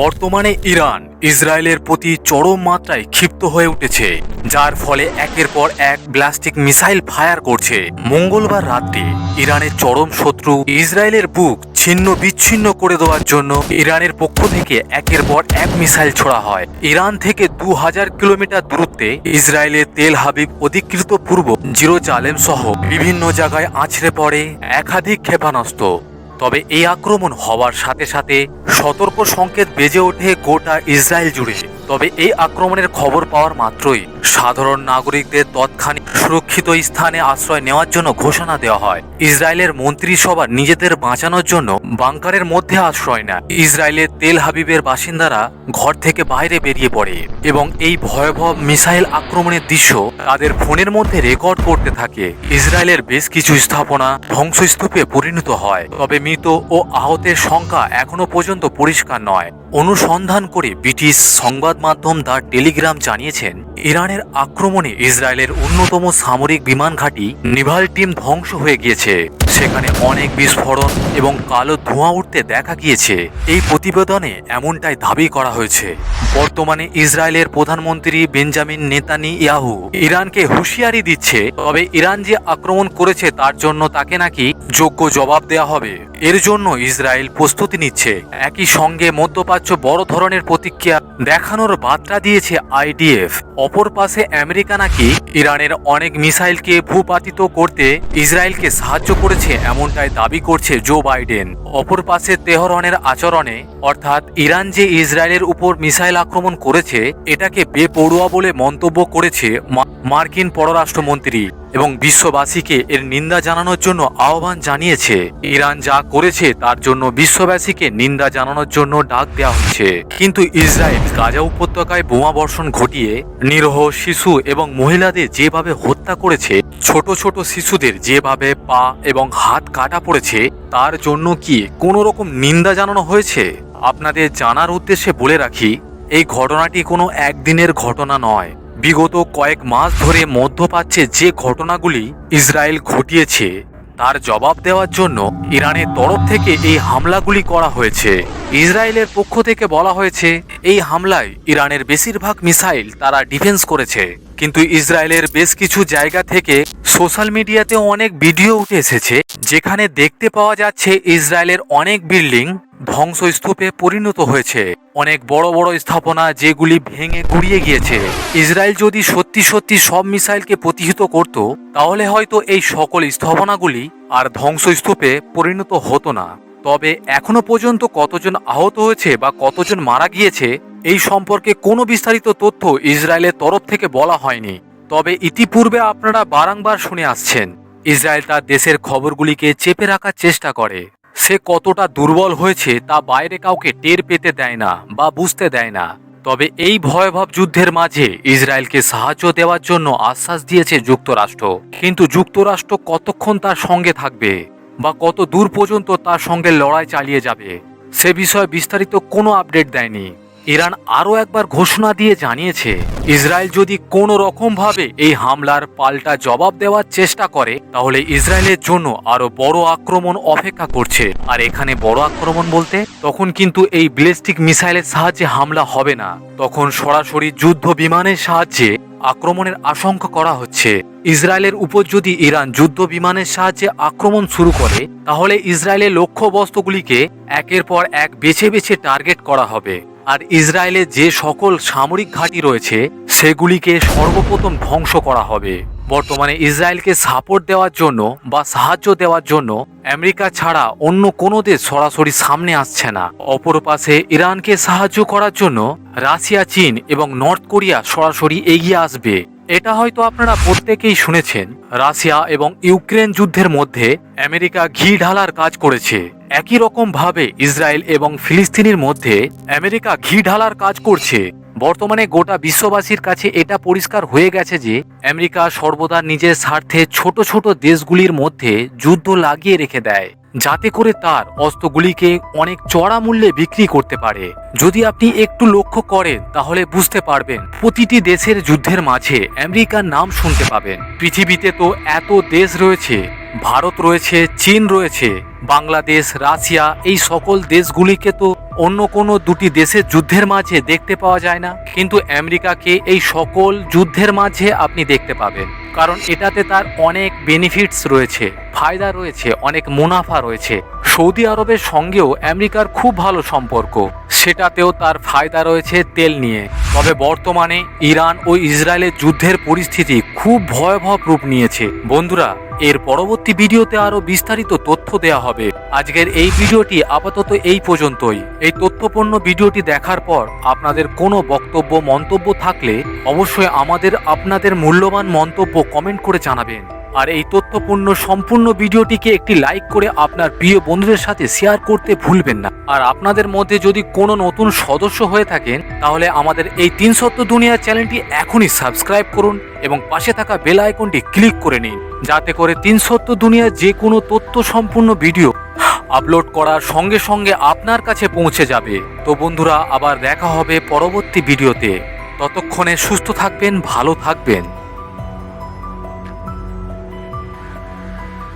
বর্তমানে ইরান ইসরায়েলের প্রতি চরম মাত্রায় ক্ষিপ্ত হয়ে উঠেছে, যার ফলে একের পর এক ব্লাস্টিক মিসাইল ফায়ার করছে। মঙ্গলবার রাত্রে ইরানের চরম শত্রু ইসরায়েলের বুক ছিন্ন বিচ্ছিন্ন করে দেওয়ার জন্য ইরানের পক্ষ থেকে একের পর এক মিসাইল ছোড়া হয়। ইরান থেকে দু হাজার কিলোমিটার দূরত্বে ইসরায়েলের তেল হাবিব অধিকৃত পূর্ব জিরো জিরোজালেম সহ বিভিন্ন জায়গায় আছড়ে পড়ে একাধিক ক্ষেপণাস্ত্র। তবে এই আক্রমণ হওয়ার সাথে সাথে সতর্ক সংকেত বেজে ওঠে গোটা ইসরায়েল জুড়ে। তবে এই আক্রমণের খবর পাওয়ার মাত্রই সাধারণ নাগরিকদের তৎক্ষণিক সুরক্ষিত স্থানে আশ্রয় নেওয়ার জন্য ঘোষণা দেওয়া হয়। ইসরায়েলের মন্ত্রিসভা নিজেদের বাঁচানোর জন্য বাংকারের মধ্যে আশ্রয় নেয়। ইসরায়েলের তেল হাবিবের বাসিন্দারা ঘর থেকে বাইরে বেরিয়ে পড়ে এবং এই ভয়াবহ মিসাইল আক্রমণের দৃশ্য তাদের ফোনের মধ্যে রেকর্ড করতে থাকে। ইসরায়েলের বেশ কিছু স্থাপনা ধ্বংসস্তূপে পরিণত হয়, তবে মৃত ও আহতের সংখ্যা এখনও পর্যন্ত পরিষ্কার নয়। অনুসন্ধান করে ব্রিটিশ সংবাদ মাধ্যম দ্য টেলিগ্রাম জানিয়েছেন, ইরানের আক্রমণে ইসরায়েলের অন্যতম সামরিক বিমান ঘাঁটি নিভাল টিম ধ্বংস হয়ে গিয়েছে। সেখানে অনেক বিস্ফোরণ এবং কালো ধোঁয়া উঠতে দেখা গিয়েছে। এই প্রতিবেদনে এমনটাই দাবি করা হয়েছে। বর্তমানে ইসরায়েলের প্রধানমন্ত্রী বেঞ্জামিন নেতানি ইয়াহু ইরানকে হুঁশিয়ারি দিচ্ছে, তবে ইরান যে আক্রমণ করেছে তার জন্য তাকে নাকি যোগ্য জবাব দেওয়া হবে। এর জন্য ইসরায়েল প্রস্তুতি নিচ্ছে। একই সঙ্গে মধ্যপ্রাচ্য বড় ধরনের প্রতিক্রিয়া দেখানোর বার্তা দিয়েছে আইডিএফ। অপর পাশে আমেরিকা নাকি ইরানের অনেক মিসাইলকে ভূপাতিত করতে ইসরায়েলকে সাহায্য করেছে এমনটাই দাবি করছে জো বাইডেন। অপর পাশে তেহরনের আচরণে, অর্থাৎ ইরান যে ইসরায়েলের উপর মিসাইল আক্রমণ করেছে, এটাকে বেপড়ুয়া বলে মন্তব্য করেছে মার্কিন পররাষ্ট্রমন্ত্রী এবং বিশ্ববাসীকে এর নিন্দা জানানোর জন্য আহ্বান জানিয়েছে। ইরান যা করেছে তার জন্য বিশ্ববাসীকে নিন্দা জানানোর জন্য ডাক দেওয়া হচ্ছে। কিন্তু ইসরায়েল গাজা উপত্যকায় বোমা বর্ষণ ঘটিয়ে নিরহ শিশু এবং মহিলাদের যেভাবে হত্যা করেছে, ছোট ছোট শিশুদের যেভাবে পা এবং হাত কাটা পড়েছে, তার জন্য কি কোনো রকম নিন্দা জানানো হয়েছে? আপনাদের জানার উদ্দেশ্যে বলে রাখি, এই ঘটনাটি কোনো একদিনের ঘটনা নয়। বিগত কয়েক মাস ধরে মধ্যপ্রাচ্যে যে ঘটনাগুলি ইসরায়েল ঘটিয়েছে, তার জবাব দেওয়ার জন্য ইরানের তরফ থেকে এই হামলাগুলি করা হয়েছে। ইসরায়েলের পক্ষ থেকে বলা হয়েছে, এই হামলায় ইরানের বেশিরভাগ মিসাইল তারা ডিফেন্স করেছে। কিন্তু ইসরায়েলের বেশ কিছু জায়গা থেকে সোশ্যাল মিডিয়াতে অনেক ভিডিও উঠে এসেছে, যেখানে দেখতে পাওয়া যাচ্ছে ইসরায়েলের অনেক বিল্ডিং ধ্বংসস্তূপে পরিণত হয়েছে। অনেক বড় বড় স্থাপনা যেগুলি ভেঙে গুড়িয়ে গিয়েছে। ইসরায়েল যদি সত্যি সত্যি সব মিসাইলকে প্রতিহিত করত, তাহলে হয়তো এই সকল স্থাপনাগুলি আর ধ্বংসস্তূপে পরিণত হতো না। তবে এখনও পর্যন্ত কতজন আহত হয়েছে বা কতজন মারা গিয়েছে এই সম্পর্কে কোনো বিস্তারিত তথ্য ইসরায়েলের তরফ থেকে বলা হয়নি। তবে ইতিপূর্বে আপনারা বারংবার শুনে আসছেন, ইসরায়েল তার দেশের খবরগুলিকে চেপে রাখার চেষ্টা করে। সে কতটা দুর্বল হয়েছে তা বাইরে কাউকে টের পেতে দেয় না বা বুঝতে দেয় না। তবে এই ভয়াবহ যুদ্ধের মাঝে ইসরায়েলকে সাহায্য দেওয়ার জন্য আশ্বাস দিয়েছে যুক্তরাষ্ট্র। কিন্তু যুক্তরাষ্ট্র কতক্ষণ তার সঙ্গে থাকবে বা কত দূর পর্যন্ত তার সঙ্গে লড়াই চালিয়ে যাবে, সে বিষয়ে বিস্তারিত কোনো আপডেট দেয়নি। ইরান আরও একবার ঘোষণা দিয়ে জানিয়েছে, ইসরায়েল যদি কোনো রকমভাবে এই হামলার পাল্টা জবাব দেওয়ার চেষ্টা করে, তাহলে ইসরায়েলের জন্য আরও বড় আক্রমণ অপেক্ষা করছে। আর এখানে বড় আক্রমণ বলতে, তখন কিন্তু এই ব্যালিস্টিক মিসাইলের সাহায্যে হামলা হবে না। তখন সরাসরি যুদ্ধ বিমানের সাহায্যে আক্রমণের আশঙ্কা করা হচ্ছে। ইসরায়েলের উপর যদি ইরান যুদ্ধ বিমানের সাহায্যে আক্রমণ শুরু করে, তাহলে ইসরায়েলের লক্ষ্যবস্তুগুলিকে একের পর এক বেছে বেছে টার্গেট করা হবে। আর ইসরায়েলের যে সকল সামরিক ঘাঁটি রয়েছে, সেগুলিকে সর্বপ্রথম ধ্বংস করা হবে। বর্তমানে ইসরায়েলকে সাপোর্ট দেওয়ার জন্য বা সাহায্য দেওয়ার জন্য আমেরিকা ছাড়া অন্য কোনো দেশ সরাসরি সামনে আসছে না। অপর পাশে ইরানকে সাহায্য করার জন্য রাশিয়া, চীন এবং নর্থ কোরিয়া সরাসরি এগিয়ে আসবে। এটা হয়তো আপনারা প্রত্যেকেই শুনেছেন। রাশিয়া এবং ইউক্রেন যুদ্ধের মধ্যে আমেরিকা ঘি ঢালার কাজ করেছে। একই রকম ভাবে ইসরায়েল এবং ফিলিস্তিনের মধ্যে আমেরিকা ঘি ঢালার কাজ করছে। বর্তমানে গোটা বিশ্ববাসীর কাছে এটা পরিষ্কার হয়ে গেছে যে, আমেরিকা সর্বদা নিজের স্বার্থে ছোট ছোট দেশগুলির মধ্যে যুদ্ধ লাগিয়ে রেখে দেয়, যাতে করে তার অস্ত্রগুলিকে অনেক চড়া মূল্যে বিক্রি করতে পারে। যদি আপনি একটু লক্ষ্য করেন, তাহলে বুঝতে পারবেন, প্রতিটি দেশের যুদ্ধের মাঝে আমেরিকার নাম শুনতে পাবেন। পৃথিবীতে তো এত দেশ রয়েছে, ভারত রয়েছে, চীন রয়েছে, বাংলাদেশ, রাশিয়া, এই সকল দেশগুলিকে তো অন্য কোনো দুটি দেশের যুদ্ধের মাঝে দেখতে পাওয়া যায় না। কিন্তু আমেরিকাকে এই সকল যুদ্ধের মাঝে আপনি দেখতে পাবেন। কারণ এটাতে তার অনেক বেনিফিটস রয়েছে, ফায়দা রয়েছে, অনেক মুনাফা রয়েছে। সৌদি আরবের সঙ্গেও আমেরিকার খুব ভালো সম্পর্ক। সেটাতেও তার ফায়দা রয়েছে তেল নিয়ে। তবে বর্তমানে ইরান ও ইসরায়েলের যুদ্ধের পরিস্থিতি খুব ভয়াবহ রূপ নিয়েছে। বন্ধুরা, এর পরবর্তী ভিডিওতে আরও বিস্তারিত তথ্য দেওয়া হবে। আজকের এই ভিডিওটি আপাতত এই পর্যন্তই। এই তথ্যপূর্ণ ভিডিওটি দেখার পর আপনাদের কোনো বক্তব্য, মন্তব্য থাকলে অবশ্যই আমাদের আপনাদের মূল্যবান মন্তব্য কমেন্ট করে জানাবেন। আর এই তথ্যপূর্ণ সম্পূর্ণ ভিডিওটিকে একটি লাইক করে আপনার প্রিয় বন্ধুদের সাথে শেয়ার করতে ভুলবেন না। আর আপনাদের মধ্যে যদি কোনো নতুন সদস্য হয়ে থাকেন, তাহলে আমাদের এই তিন সত্য দুনিয়া চ্যানেলটি এখনই সাবস্ক্রাইব করুন এবং পাশে থাকা বেল আইকনটি ক্লিক করে নিন, যাতে করে তিন সত্য দুনিয়ার যে কোনো তথ্য সম্পূর্ণ ভিডিও আপলোড করার সঙ্গে সঙ্গে আপনার কাছে পৌঁছে যাবে। তো বন্ধুরা, আবার দেখা হবে পরবর্তী ভিডিওতে। ততক্ষণে সুস্থ থাকবেন, ভালো থাকবেন।